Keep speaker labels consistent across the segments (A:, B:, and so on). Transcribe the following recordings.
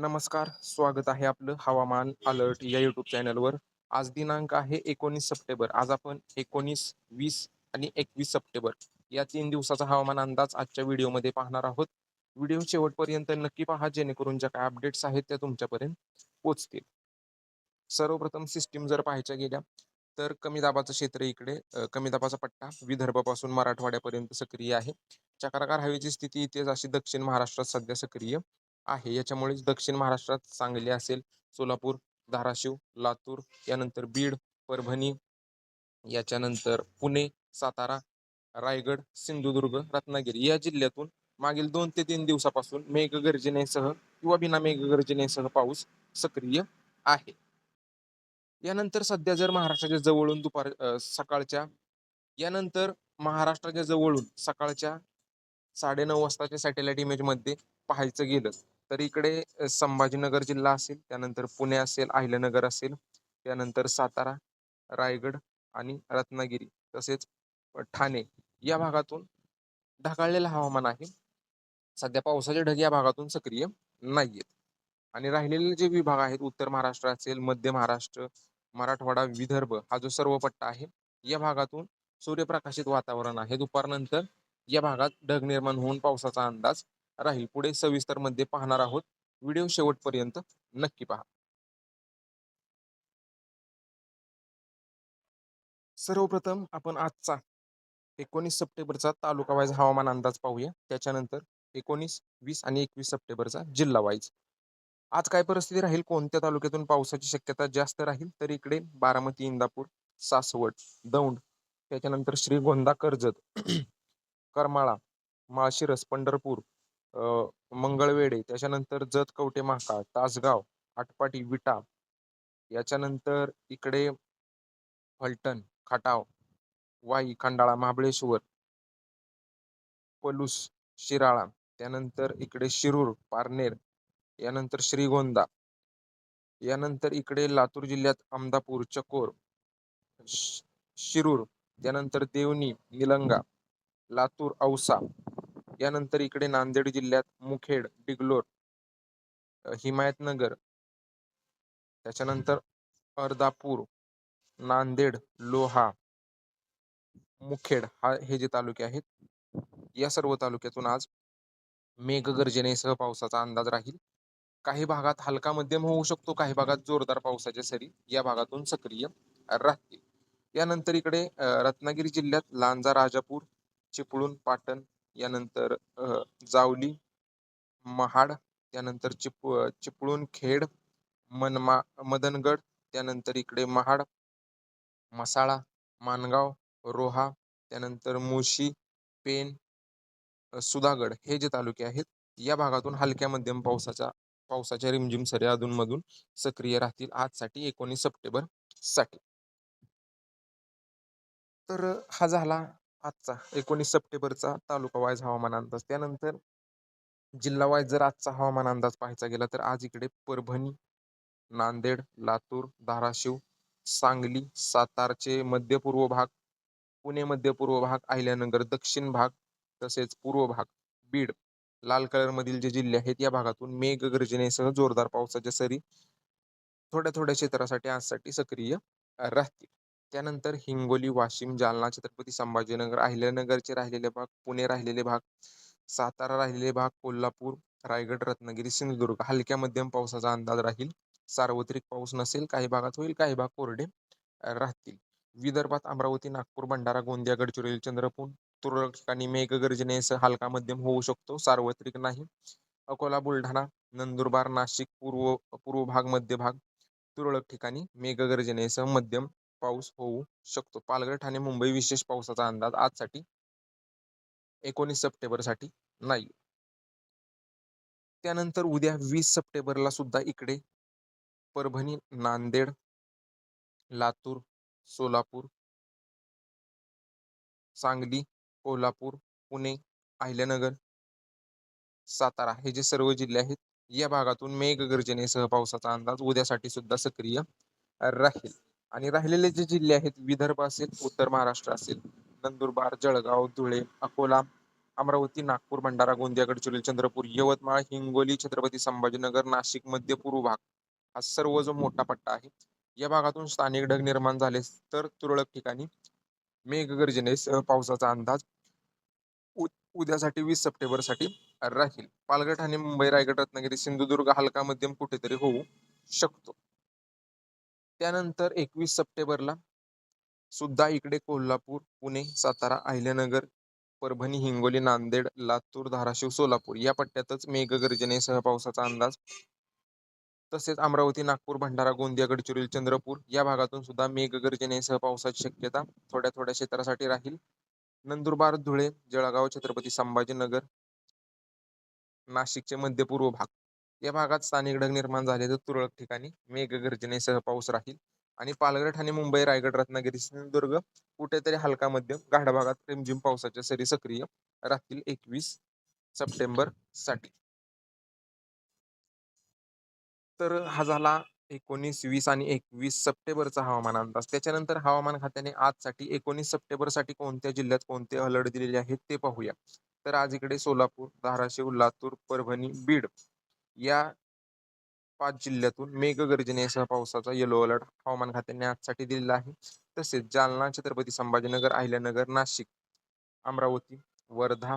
A: नमस्कार स्वागत आहे आपलं हवामान अलर्ट या युट्यूब चॅनलवर. आज दिनांक आहे एकोणीस सप्टेंबर. आज आपण एकोणीस वीस आणि एकवीस सप्टेंबर या तीन दिवसाचा हवामान अंदाज आजच्या व्हिडिओमध्ये पाहणार आहोत. व्हिडिओ शेवटपर्यंत नक्की पहा जेणेकरून ज्या काय अपडेट्स आहेत त्या तुमच्यापर्यंत पोचतील सर्वप्रथम सिस्टीम जर पाहायच्या गेल्या तर कमी दाबाचं क्षेत्र इकडे कमी दाबाचा पट्टा विदर्भापासून मराठवाड्यापर्यंत सक्रिय आहे. चक्राकार हवेची स्थिती इथेच अशी दक्षिण महाराष्ट्रात सध्या सक्रिय. आहे. याच्यामुळेच दक्षिण महाराष्ट्रात सांगली असेल सोलापूर धाराशिव लातूर यानंतर बीड परभणी याच्यानंतर पुणे सातारा रायगड सिंधुदुर्ग रत्नागिरी या जिल्ह्यातून मागील दोन ते तीन दिवसापासून मेघगर्जनेसह किंवा बिना मेघगर्जनेसह पाऊस सक्रिय आहे. यानंतर सध्या जर महाराष्ट्राच्या जवळून दुपार सकाळच्या यानंतर महाराष्ट्राच्या जवळून सकाळच्या साडेनऊ वाजताच्या सॅटेलाइट इमेजमध्ये पाहायचं गेलं तर इकडे संभाजीनगर जिल्हा असेल त्यानंतर पुणे असेल अहिल्यानगर असेल त्यानंतर सातारा रायगड आणि रत्नागिरी तसेच ठाणे या भागातून ढगाळलेलं हवामान आहे. सध्या पावसाचे ढग या भागातून सक्रिय नाहीयेत. आणि राहिलेले जे विभाग आहेत उत्तर महाराष्ट्र असेल मध्य महाराष्ट्र मराठवाडा विदर्भ हा जो सर्व पट्टा आहे या भागातून सूर्यप्रकाशित वातावरण आहे. दुपारनंतर या भागात ढग निर्माण होऊन पावसाचा अंदाज राहील. पुढे सविस्तरमध्ये पाहणार आहोत. व्हिडिओ शेवटपर्यंत नक्की पहा. सर्वप्रथम आपण आजचा एकोणीस सप्टेंबरचा तालुका वाईज हवामान अंदाज पाहूया. त्याच्यानंतर एकोणीस वीस आणि एकवीस सप्टेंबरचा जिल्हा वाईज. आज काय परिस्थिती राहील? कोणत्या तालुक्यातून पावसाची शक्यता जास्त राहील? तर इकडे बारामती इंदापूर सासवड दौंड त्याच्यानंतर श्रीगोंदा कर्जत करमाळा माळशिरस पंढरपूर मंगळवेढे त्याच्यानंतर जत कवटे महाकाळ तासगाव आटपाटी विटा याच्यानंतर इकडे फलटण खटाव वाई खंडाळा महाबळेश्वर पलूस शिराळा त्यानंतर इकडे शिरूर पारनेर यानंतर श्रीगोंदा यानंतर इकडे लातूर जिल्ह्यात अमदापूर चकोर शिरूर त्यानंतर देवणी निलंगा लातूर औसा यानंतर इकडे नांदेड जिल्ह्यात मुखेड डिगलोर हिमायतनगर त्याच्यानंतर अर्धापूर नांदेड लोहा मुखेड हा हे जे तालुके आहेत या सर्व तालुक्यातून आज मेघगर्जनेसह पावसाचा अंदाज राहील. काही भागात हलका मध्यम होऊ शकतो काही भागात जोरदार पावसाच्या सरी या भागातून सक्रिय राहतील. यानंतर इकडे रत्नागिरी जिल्ह्यात लांजा राजापूर चिपळूण पाटण यानंतर अं जावली महाड त्यानंतर चिप चिपळूण खेड मनमा मदनगड त्यानंतर इकडे महाड मसाळा मानगाव रोहा त्यानंतर मुळशी पेन सुधागड हे जे तालुके आहेत या भागातून हलक्या मध्यम पावसाच्या पावसाच्या रिमझिम सरी अधूनमधून सक्रिय राहतील आजसाठी एकोणीस सप्टेंबरसाठी तर हा झाला आजचा एकोणीस सप्टेंबरचा तालुका वाईज हवामान अंदाज. त्यानंतर जिल्हा वाईज जर आजचा हवामान अंदाज पाहायचा गेला तर आज इकडे परभणी नांदेड लातूर धाराशिव सांगली सातारचे मध्य पूर्व भाग पुणे मध्य पूर्व भाग अहिल्यानगर दक्षिण भाग तसेच पूर्व भाग बीड लाल कलरमधील जे जिल्हे आहेत या भागातून मेघगर्जनेसह जोरदार पावसाच्या सरी थोड्या थोड्या क्षेत्रासाठी आजसाठी सक्रिय राहतील. त्यानंतर हिंगोली वाशिम जालना छत्रपती संभाजीनगर अहिल्यानगरचे राहिलेले भाग पुणे राहिलेले भाग सातारा राहिलेले भाग कोल्हापूर रायगड रत्नागिरी सिंधुदुर्ग. हलक्या मध्यम पावसाचा अंदाज राहील. सार्वत्रिक पाऊस नसेल काही भागात होईल काही भाग कोरडे राहतील. विदर्भात अमरावती नागपूर भंडारा गोंदिया गडचिरोली चंद्रपूर तुरळक ठिकाणी मेघगर्जनेसह हलका मध्यम होऊ शकतो. सार्वत्रिक नाही. अकोला बुलढाणा नंदुरबार नाशिक पूर्व पूर्व भाग मध्य भाग तुरळक ठिकाणी मेघगर्जनेसह मध्यम पाऊस होऊ शकतो. पालघर ठाणे मुंबई विशेष पावसाचा अंदाज आजसाठी एकोणीस सप्टेंबरसाठी नाही त्यानंतर उद्या वीस सप्टेंबरला सुद्धा इकडे परभणी नांदेड लातूर सोलापूर सांगली कोल्हापूर पुणे अहिल्यानगर सातारा हे जे सर्व जिल्हे आहेत या भागातून मेघगर्जनेसह पावसाचा अंदाज उद्यासाठी सुद्धा सक्रिय राहील. आणि राहिलेले जे जिल्हे आहेत विदर्भ असेल उत्तर महाराष्ट्र असेल नंदुरबार जळगाव धुळे अकोला अमरावती नागपूर भंडारा गोंदिया गडचिरोली चंद्रपूर यवतमाळ हिंगोली छत्रपती संभाजीनगर नाशिक मध्य पूर्व भाग हा सर्व जो मोठा पट्टा आहे या भागातून स्थानिक ढग निर्माण झाले तर तुरळक ठिकाणी मेघगर्जनेसह पावसाचा अंदाज उ- उद्यासाठी वीस सप्टेंबरसाठी राहील. पालघर ठाणे मुंबई रायगड रत्नागिरी सिंधुदुर्ग हलका मध्यम कुठेतरी होऊ शकतो. त्यानंतर एकवीस सप्टेंबरला सुद्धा इकडे कोल्हापूर पुणे सातारा अहिल्यानगर परभणी हिंगोली नांदेड लातूर धाराशिव सोलापूर या पट्ट्यातच मेघगर्जनेसह पावसाचा अंदाज. तसेच अमरावती नागपूर भंडारा गोंदिया गडचिरोली चंद्रपूर या भागातून सुद्धा मेघगर्जनेसह पावसाची शक्यता थोड्या थोड्या क्षेत्रासाठी राहील. नंदुरबार धुळे जळगाव छत्रपती संभाजीनगर नाशिकचे मध्य पूर्व भाग. या भागात स्थानिक ढग निर्माण झाले तर तुरळक ठिकाणी. मेघगर्जनेसह पाऊस राहील आणि पालघर ठाणे मुंबई रायगड रत्नागिरी सिंधुदुर्ग कुठेतरी हलका मध्यम गाढ भागात रिमझिम पावसाच्या सरी सक्रिय राहतील एकवीस सप्टेंबरसाठी. तर हा झाला एकोणीस वीस आणि एकवीस सप्टेंबरचा हवामान अंदाज. त्याच्यानंतर हवामान खात्याने आजसाठी एकोणीस सप्टेंबरसाठी कोणत्या जिल्ह्यात कोणते अलर्ट दिलेले आहेत ते पाहूया. तर आज इकडे सोलापूर धाराशिव लातूर परभणी बीड या पाच जिल्ह्यातून मेघगर्जनेसह पावसाचा येलो अलर्ट हवामान खात्याने आजसाठी दिलेला आहे. तसेच जालना छत्रपती संभाजीनगर अहिल्यानगर नाशिक अमरावती वर्धा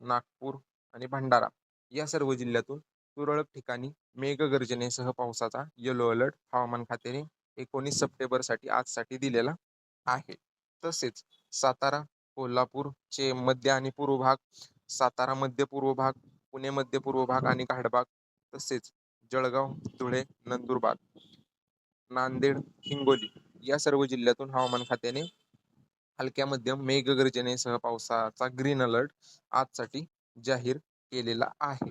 A: नागपूर आणि भंडारा या सर्व जिल्ह्यातून तुरळक ठिकाणी मेघगर्जनेसह पावसाचा येलो अलर्ट हवामान खात्याने एकोणीस सप्टेंबरसाठी आजसाठी दिलेला आहे. तसेच सातारा कोल्हापूरचे मध्य आणि पूर्व भाग सातारा मध्य पूर्व भाग पुणे मध्य पूर्व भाग आणि घाटभाग तसेच जळगाव धुळे नंदुरबार नांदेड हिंगोली या सर्व जिल्ह्यातून हवामान खात्याने हलक्या मध्यम मेघगर्जनेसह पावसाचा ग्रीन अलर्ट आजसाठी जाहीर केलेला आहे.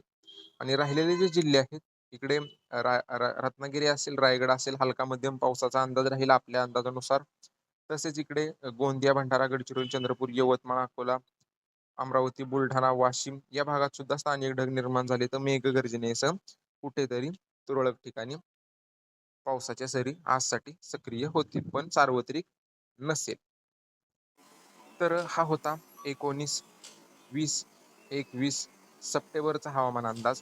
A: आणि राहिलेले जे जिल्हे आहेत इकडे रा, रा रत्नागिरी असेल रायगड असेल हलका मध्यम पावसाचा अंदाज राहील आपल्या अंदाजानुसार. तसेच इकडे गोंदिया भंडारा गडचिरोली चंद्रपूर यवतमाळ अकोला अमरावती बुलढाणा वाशिम या भागात सुद्धा स्थानिक ढग निर्माण झाले. तर मेघगर्जनेसह कुठेतरी तुरळक ठिकाणी पावसाच्या सरी आजसाठी सक्रिय होतील पण सार्वत्रिक नसेल. तर हा होता एकोणीस वीस एकवीस सप्टेंबरचा हवामान अंदाज.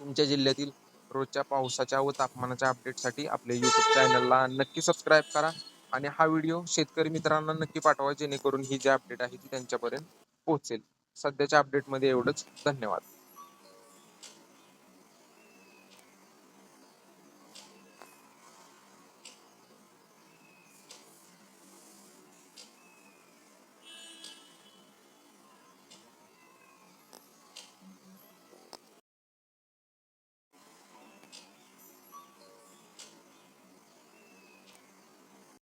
A: तुमच्या जिल्ह्यातील रोजच्या पावसाच्या व तापमानाच्या अपडेटसाठी आपल्या यूट्यूब चॅनलला नक्की सबस्क्राईब करा आणि हा व्हिडिओ शेतकरी मित्रांना नक्की पाठवा जेणेकरून ही जी अपडेट आहे ती त्यांच्यापर्यंत पोहोचेल. सध्याच्या अपडेटमध्ये एवढंच. धन्यवाद.